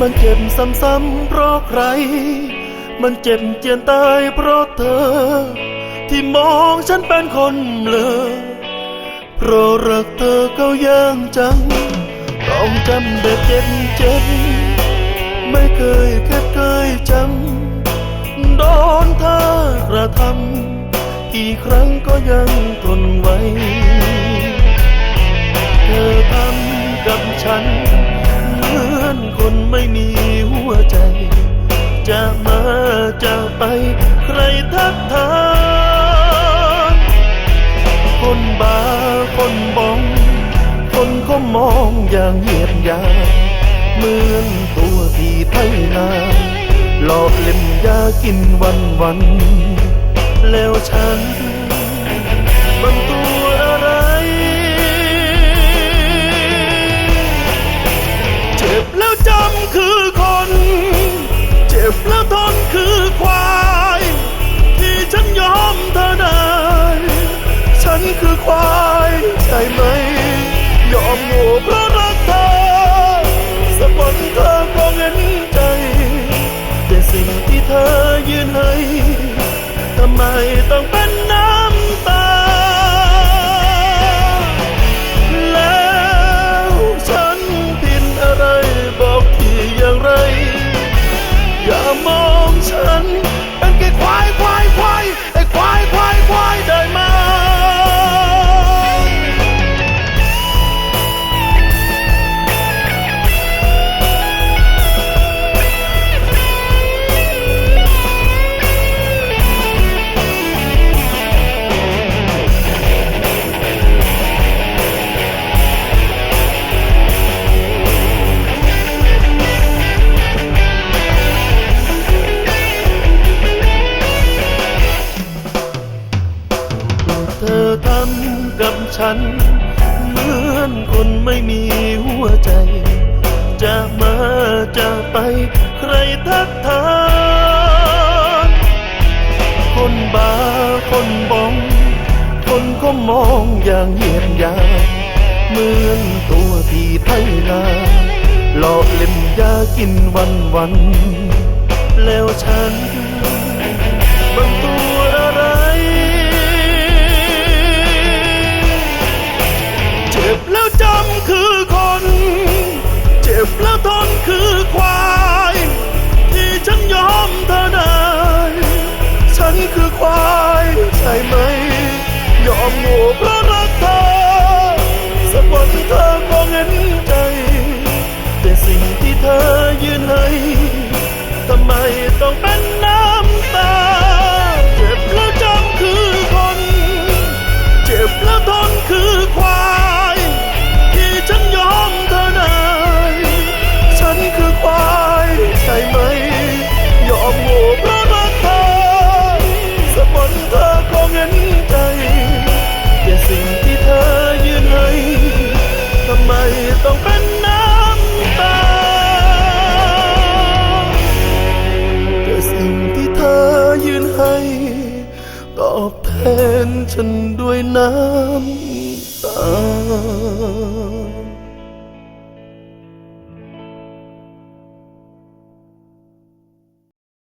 มันเจ็บซ้ำๆเพราะใคร มันเจ็บเจียนตายเพราะเธอ ที่มองฉันเป็นคนเลอเพราะรักเธอเขาย่างจัง ต้องจำแบบเจ็บเจ็บไม่เคยแค่เคยจำโดนเธอกระทำกี่ครั้งก็ยังทนไว้ เธอทำกับฉัน ใครทักทายคนบาคนบอง คนก็มองอย่างเหยียดยาเหมือนตัวที่ไถนาหลอกเล่นยากินวันวัน แล้วฉัน ไหม ยอมโง่เพราะำกับฉัน เหมือนคนไม่มีหัวใจ จะมาจะไปใครทักทายคนบาคนบอง คนก็มองอย่างเหยียดยาเหมือนตัวที่ไถนาหลอกเล่นยากินวันวัน แล้วฉันมันตัว นฉันด้วยน้ำตา